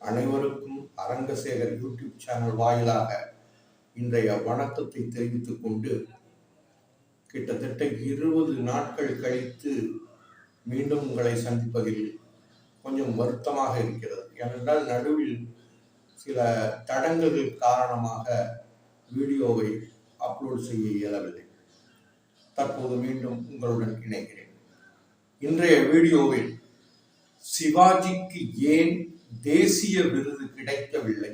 அனைவருக்கும் Arangasekar YouTube channel வாயிலாக இன்றைய வணக்கத்தை தெரிவித்துக் கொண்டு கிட்டத்தட்ட இருபது நாட்கள் கழித்து மீண்டும் உங்களை சந்திப்பதில் கொஞ்சம் வருத்தமாக இருக்கிறது. ஏனென்றால் நடுவில் சில தடங்கல்கள் காரணமாக வீடியோவை அப்லோட் செய்ய இயலவில்லை. தற்போது மீண்டும் உங்களுடன் இணைகிறேன். இன்றைய வீடியோவில் சிவாஜிக்கு ஏன் தேசிய விருது கிடைக்கவில்லை.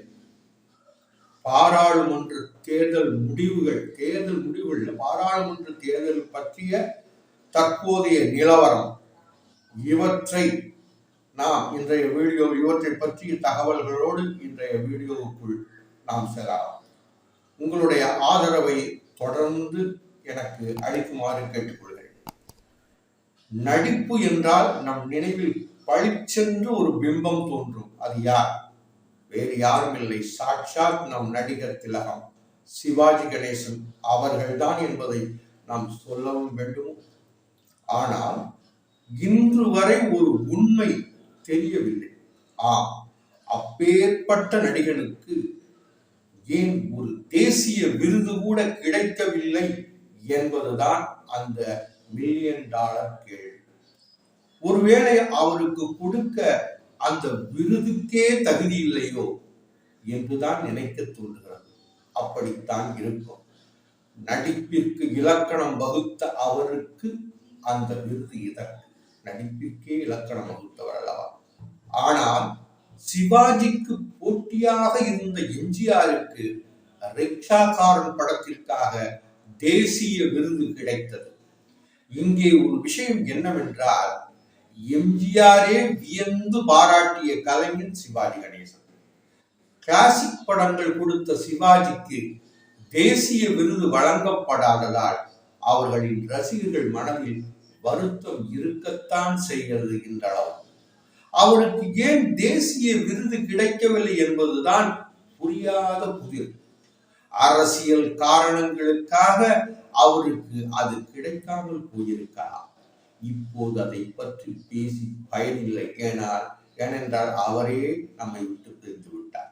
பாராளுமன்ற தேர்தல் முடிவுகள் தேர்தல் முடிவுகள் பாராளுமன்ற தேர்தல் பற்றிய தற்போதைய நிலவரம். இவற்றை நாம் இன்றைய வீடியோ இவற்றை பற்றிய தகவல்களோடு இன்றைய வீடியோவுக்குள் நாம் செல்லலாம். உங்களுடைய ஆதரவை தொடர்ந்து எனக்கு அளிக்குமாறு கேட்டுக்கொள்கிறேன். நடிப்பு என்றால் நம் நினைவில் பளிச்சென்று ஒரு பிம்பம் தோன்றும். அது யார்? வேறு யாரும் இல்லை. சாட்சாத் நம் நடிகர் திலகம் சிவாஜி கணேசன் அவர்கள்தான் என்பதை நாம் சொல்லவும் வேண்டும். ஆனால் இன்று வரை ஒரு உண்மை தெரியவில்லை. ஆம் அப்பேற்பட்ட நடிகனுக்கு ஏன் ஒரு தேசிய விருது கூட கிடைக்கவில்லை என்பதுதான் அந்த மில்லியன் டாலர் கேள்வி. ஒருவேளை அவருக்கு கொடுக்க அந்த விருதுக்கே தகுதி இல்லையோ என்றுதான் நினைக்க தோன்றுகிறது. அப்படித்தான் இருக்கும். நடிப்பிற்கு இலக்கணம் வகுத்த அவருக்கு அந்த விருது இதற்கு. நடிப்பிற்கே இலக்கணம் வகுத்தவர் அல்லவா? ஆனால் சிவாஜிக்கு போட்டியாக இருந்த எம்ஜிஆருக்கு ரிக்ஷாகாரன் படத்திற்காக தேசிய விருது கிடைத்தது. இங்கே ஒரு விஷயம் என்னவென்றால் எம்ஜிஆரே வியந்து பாராட்டிய கலைஞன் சிவாஜி கணேசன். கிளாசிக் படங்கள் கொடுத்த சிவாஜிக்கு தேசிய விருது வழங்கப்படாததால் அவர்களின் ரசிகர்கள் மனதில் வருத்தம் இருக்கத்தான் செய்கிறது என்றளவு அவருக்கு ஏன் தேசிய விருது கிடைக்கவில்லை என்பதுதான் புரியாத புதிர். அரசியல் காரணங்களுக்காக அவருக்கு அது கிடைக்காமல் போயிருக்கலாம். இப்போது அதை பற்றி பேசி பயனில்லை. ஏனால் ஏனென்றால் அவரே நம்மை விட்டு பிரிந்து விட்டார்.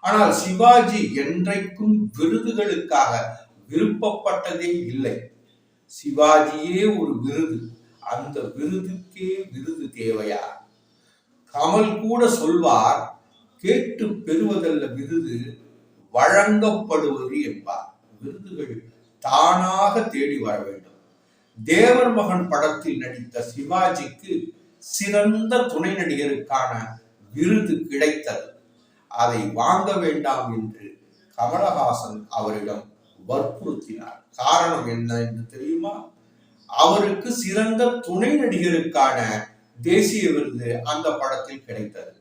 ஆனால் சிவாஜி என்றைக்கும் விருதுகளுக்காக விருப்பப்பட்டதே இல்லை. சிவாஜியே ஒரு விருது. அந்த விருதுக்கே விருது தேவையா? கமல் கூட சொல்வார் கேட்டு பெறுவதல்ல விருது வழங்கப்படுவது என்பார். விருதுகள் தானாக தேடி வர வேண்டும். தேவர் மகன் படத்தில் நடித்த சிவாஜிக்கு சிறந்த துணை நடிகருக்கான விருது கிடைத்தது. அதை வாங்க வேண்டாம் என்று கமலஹாசன் அவரிடம் வற்புறுத்தினார். காரணம் என்ன என்று தெரியுமா? அவருக்கு சிறந்த துணை நடிகருக்கான தேசிய விருது அந்த படத்தில் கிடைத்தது.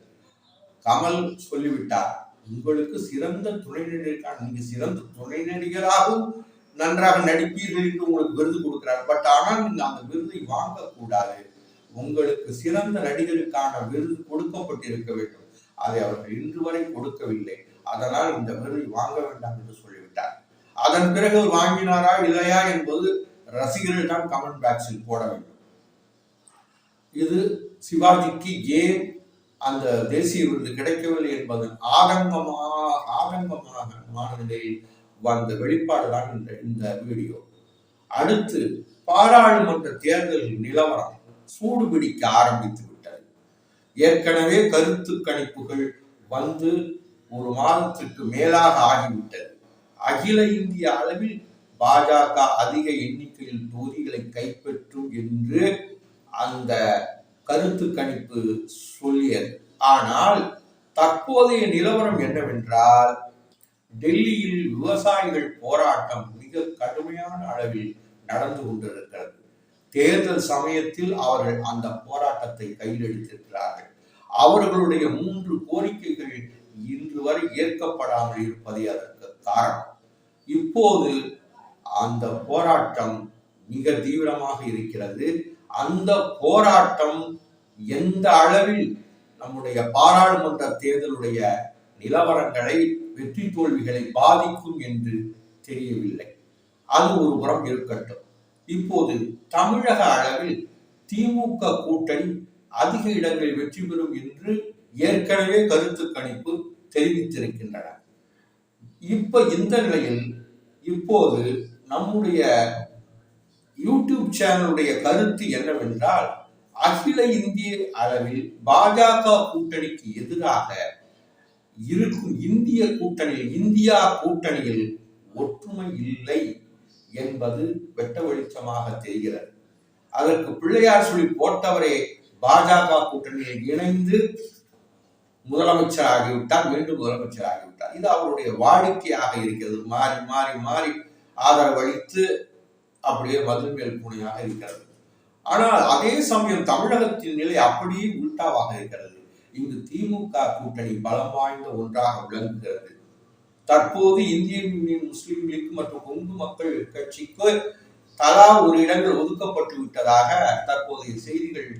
கமல் சொல்லிவிட்டார் உங்களுக்கு சிறந்த துணை நடிகருக்கான நீங்க சிறந்த துணை நடிகராகவும் நன்றாக நடிப்பீர்கள் என்று உங்களுக்கு விருது கொடுக்கிறார். பட் ஆனால் நீங்க அந்த விருதை வாங்கக்கூடாது. உங்களுக்கு சிறந்த நடிகருக்கான விருது கொடுக்கப்பட்டிருக்க வேண்டும். அதை அவர்கள் இன்று வரை கொடுக்கவில்லை. அதனால் இந்த விருதை வாங்க வேண்டாம் என்று சொல்லிவிட்டார். அதன் பிறகு வாங்கினாரா இல்லையா என்பது ரசிகர்கள் தான் கமெண்ட் பாக்ஸில் போட வேண்டும். இது சிவாஜிக்கு ஏன் அந்த தேசிய விருது கிடைக்கவில்லை என்பதன் ஆதங்கமாக ஆதங்கமாக நிலையில் வந்த வெளிப்பாடு தான் இந்த இந்த வீடியோ. அடுத்து பாராளுமன்ற தேர்தல் நிலவரம் சூடு பிடிக்க ஆரம்பித்து விட்டது. ஏற்கனவே கருத்து கணிப்புகள் வந்து ஒரு மாதத்திற்கு மேலாக ஆகிவிட்டது. அகில இந்திய அளவில் பாஜக அதிக எண்ணிக்கையில் தொகுதிகளை கைப்பற்றும் என்று அந்த கருத்து கணிப்பு சொல்லியது. ஆனால் தற்போதைய நிலவரம் என்னவென்றால் டெல்லியில் விவசாயிகள் போராட்டம் மிக கடுமையான அளவில் நடந்து கொண்டிருக்கிறது. தேர்தல் சமயத்தில் அவர்கள் அந்த போராட்டத்தை கையில் எடுத்திருக்கிறார்கள். அவர்களுடைய மூன்று கோரிக்கைகள் இன்று வரை ஏற்கப்படாமல் இருப்பதே அதற்கு காரணம். இப்போது அந்த போராட்டம் மிக தீவிரமாக இருக்கிறது. அந்த போராட்டம் எந்த அளவில் நம்முடைய பாராளுமன்ற தேர்தலுடைய நிலவரங்களை வெற்றி தோல்விகளை பாதிக்கும் என்று தெரியவில்லை. அது ஒரு புறம் இருக்கட்டும். இப்போது தமிழக அளவில் திமுக கூட்டணி அதிக இடங்களில் வெற்றி பெறும் என்று ஏற்கனவே கருத்து கணிப்பு தெரிவித்திருக்கின்றன. இப்ப இந்த நிலையில் இப்போது நம்முடைய யூடியூப் சேனலுடைய கருத்து என்னவென்றால் அகில இந்திய அளவில் பாஜக கூட்டணிக்கு எதிராக இருக்கும் இந்திய கூட்டணியில் இந்தியா கூட்டணியில் ஒற்றுமை இல்லை என்பது வெட்ட வெளிச்சமாக தெரிகிறது. அதற்கு பிள்ளையார் சொல்லி போட்டவரே பாஜக கூட்டணியில் இணைந்து முதலமைச்சர் ஆகிவிட்டார் மீண்டும் முதலமைச்சர் ஆகிவிட்டார் இது அவருடைய வாடிக்கையாக இருக்கிறது. மாறி மாறி மாறி ஆதரவளித்து அப்படியே மதுள் மேல் பூனையாக இருக்கிறது. ஆனால் அதே சமயம் தமிழகத்தின் நிலை அப்படியே உள்டாவாக இருக்கிறது. இங்கு திமுக கூட்டணி பலம் வாய்ந்த ஒன்றாக விளங்குகிறது. தற்போது இந்திய யூனியன் முஸ்லீம் லீக் மற்றும் கொங்கு மக்கள் கட்சிக்கு தலா ஒரு இடங்கள் ஒதுக்கப்பட்டு விட்டதாக தற்போதைய செய்திகள்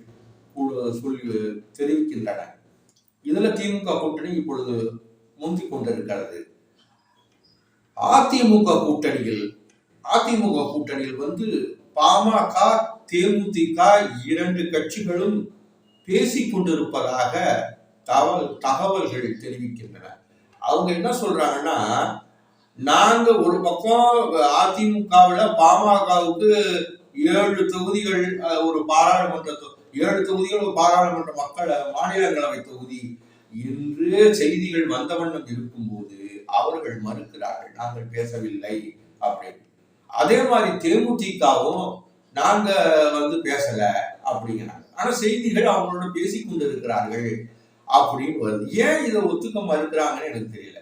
சொல்லி தெரிவிக்கின்றன. இதுல திமுக கூட்டணி இப்பொழுது முந்தி கொண்டிருக்கிறது. அதிமுக கூட்டணியில் அதிமுக கூட்டணியில் வந்து பாமக தேமுதிக இரண்டு கட்சிகளும் பேசிக் கொண்டிருப்பதாக தகவல் தகவல்கள் தெரிவிக்கின்றன. அவங்க என்ன சொல்றாங்கன்னா நாங்க ஒரு பக்கம் அதிமுகவில் பாமகவுக்கு ஏழு தொகுதிகள் ஒரு பாராளுமன்ற ஏழு தொகுதிகள் ஒரு பாராளுமன்ற மக்கள் மாநிலங்களவை தொகுதி. என்று செய்திகள் வந்த வண்ணம் இருக்கும்போது அவர்கள் மறுக்கிறார்கள் நாங்கள் பேசவில்லை அப்படின்னு. அதே மாதிரி தேமுதிகவும் நாங்க வந்து பேசல அப்படிங்கிறாங்க. ஆனா செய்திகள் அவங்களோட பேசிக் கொண்டிருக்கிறார்கள் அப்படின்னு வருது. ஏன் இதை ஒத்துக்க மறுக்கிறாங்கன்னு எனக்கு தெரியல.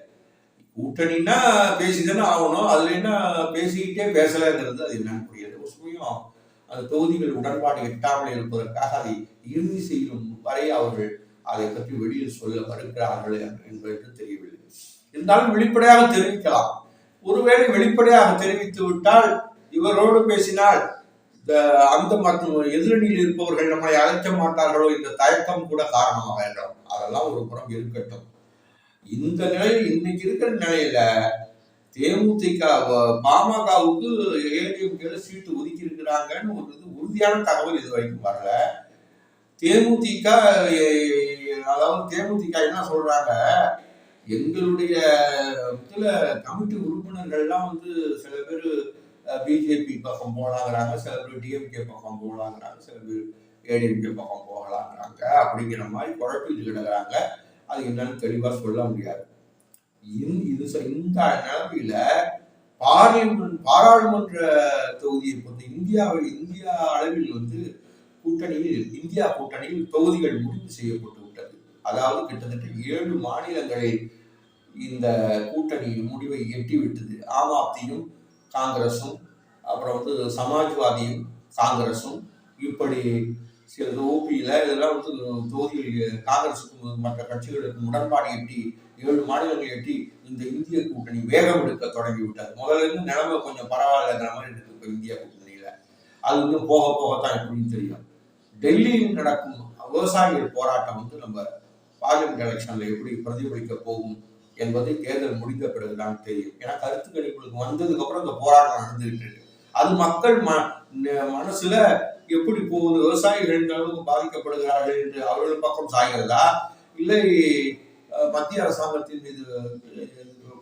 கூட்டணின்னா பேசிதானே ஆகணும். அதுல என்ன பேசிக்கிட்டே பேசலைங்கிறது அது என்னன்னு புரியாது ஒரு சமயம் அந்த தொகுதிகள் உடன்பாடு எட்டாமல் இருப்பதற்காக அதை இறுதி செய்யும் வரை அவர்கள் அதை பற்றி வெளியில் சொல்ல மறுக்கிறார்கள் என்பது தெரியவில்லை. இருந்தாலும் வெளிப்படையாக தெரிவிக்கலாம். ஒருவேளை வெளிப்படையாக தெரிவித்து விட்டால் இவரோடு பேசினால் அந்த மற்றும் எதிரணியில் இருப்பவர்கள் நம்மளை அழைக்க மாட்டார்களோ இந்த தயக்கம் கூட காரணமாக வேண்டும் அதெல்லாம் ஒரு புறம் இருக்கட்டும். இந்த நிலையில் இன்னைக்கு இருக்கிற நிலையில தேமுதிக பாமகவுக்கு ஏடிஎம்கேல சீட்டு ஒதுக்கி இருக்கிறாங்கன்னு ஒரு இது உறுதியான தகவல் இது வரைக்கும் வரல. தேமுதிக அதாவது தேமுதிக என்ன சொல்றாங்க? எங்களுடைய இதுல கமிட்டி உறுப்பினர்கள்லாம் வந்து சில பேர் பிஜேபி பக்கம் போகலாங்கிறாங்க சில பேர் டிஎம்கே பக்கம் போகலாங்கிறாங்க சில பேர் ஏடிஎம்கே பக்கம் போகலாங்கிறாங்க. அப்படிங்கிற மாதிரி குழப்பிட்டு கிடக்குறாங்க அது என்னன்னு தெளிவாக சொல்ல முடியாது. இது இந்த நிலப்பில பார்லிமெண்ட் பாராளுமன்ற தொகுதியை பொறுத்து இந்தியாவில் இந்தியா அளவில் வந்து கூட்டணியில் இந்தியா கூட்டணியில் தொகுதிகள் முடிவு செய்யப்பட்டு விட்டது. அதாவது கிட்டத்தட்ட ஏழு மாநிலங்களில் இந்த கூட்டணியின் முடிவை எட்டிவிட்டது. ஆம் ஆப்தியும் காங்கிரஸும் அப்புறம் வந்து சமாஜ்வாதியும் காங்கிரஸும் இப்படி சில ஓபியில் இதெல்லாம் வந்து தொகுதியில் காங்கிரஸுக்கும் மற்ற கட்சிகளுக்கும் உடன்பாடு எட்டி ஏழு மாநிலங்கள் எட்டி இந்த இந்திய கூட்டணி வேகம் எடுக்க தொடங்கி விட்டார் முதல்ல இருந்து நிலைமை கொஞ்சம் பரவாயில்லைங்கிற மாதிரி இருக்கு இப்போ இந்திய கூட்டணியில். அது இன்னும் போக போகத்தான் எப்படின்னு தெரியும். டெல்லியில் நடக்கும் விவசாயிகள் போராட்டம் வந்து நம்ம பார்லிமெண்ட் எலெக்ஷன்ல எப்படி பிரதிபலிக்க போகும் என்பது தேர்தல் முடிந்த பிறகுதான் தெரியும். ஏன்னா கருத்து கணிப்புகளுக்கு வந்ததுக்கு அப்புறம் இந்த போராட்டம் நடந்துகிட்டு இருக்கு அது மக்கள் ம ந- மனசுல எப்படி போகுது விவசாயிகள் எந்த அளவுக்கு பாதிக்கப்படுகிறார்கள் என்று அவர்கள் பக்கம் சாய்கிறதா? இல்லை மத்திய அரசாங்கத்தின் மீது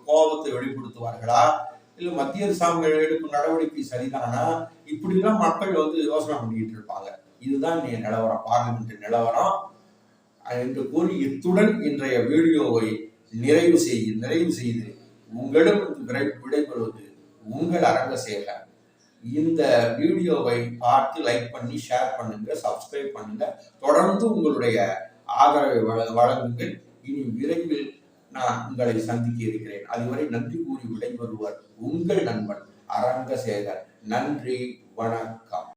கோபத்தை வெளிப்படுத்துவார்களா? இல்ல மத்திய அரசாங்கம் எடுக்கும் நடவடிக்கை சரிதானா? இப்படிலாம் மக்கள் வந்து யோசனை பண்ணிட்டு இருப்பாங்க. இதுதான் நிலவரம் பார்லிமெண்ட் நிலவரம். என்று கூறி இத்துடன் இன்றைய வீடியோவை நிறைவு செய்து நிறைவு செய்து உங்களிடம் விடைபெறுவது உங்கள் அரங்க சேகர். இந்த வீடியோவை பார்த்து லைக் பண்ணி ஷேர் பண்ணுங்க சப்ஸ்கிரைப் பண்ணுங்க. தொடர்ந்து உங்களுடைய ஆதரவை வழங்குங்கள். இனி விரைவில் நான் உங்களை சந்திக்க இருக்கிறேன். அதுவரை நன்றி கூறி விடைபெறுவர் உங்கள் நண்பன் அரங்கசேகர் நன்றி வணக்கம்.